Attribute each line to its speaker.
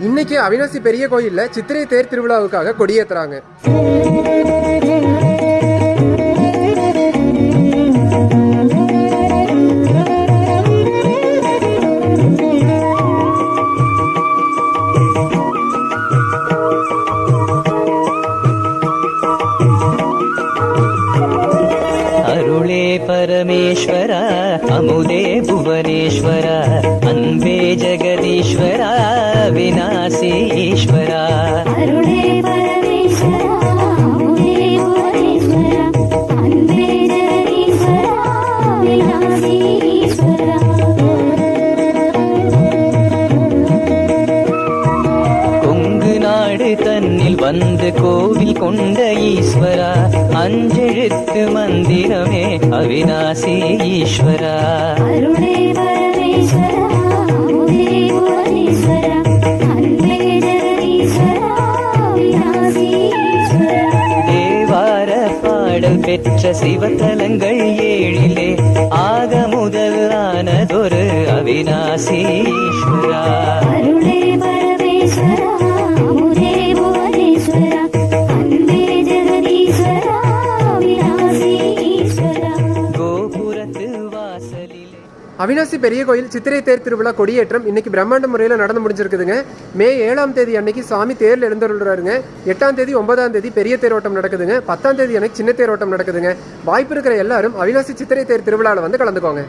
Speaker 1: இன்னைக்கு அவினாசி பெரிய கோயில்ல சித்திரை தேர் திருவிழாவுக்காக கொடியேற்றுறாங்க
Speaker 2: அருளே பரமேஸ்வர அமுதே புவனேஸ்வர. நாடு தன்னில் வந்து கோவில் கொண்ட ஈஸ்வரா அஞ்செழுத்து மந்திரமே அவிநாசி ஈஸ்வரா. தேவார பாடல் பெற்ற சிவத்தலங்கள் ஏழிலே ஆக முதலானதொரு அவிநாசி
Speaker 1: அவினாசி பெரிய கோயில் சித்திரை தேர் திருவிழா கொடியேற்றம் இன்னைக்கு பிரம்மாண்ட முறையில் நடந்து முடிஞ்சிருக்குதுங்க. மே ஏழாம் தேதி அன்னைக்கு சாமி தேரில் எழுந்தருள்றாருங்க. எட்டாம் தேதி ஒன்பதாம் தேதி பெரிய தேரோட்டம் நடக்குதுங்க. பத்தாம் தேதி அன்னைக்கு சின்ன தேரோட்டம் நடக்குதுங்க. வாய்ப்பு இருக்கிற எல்லாரும் அவினாசி சித்திரை தேர் திருவிழாவில் வந்து கலந்துக்கோங்க.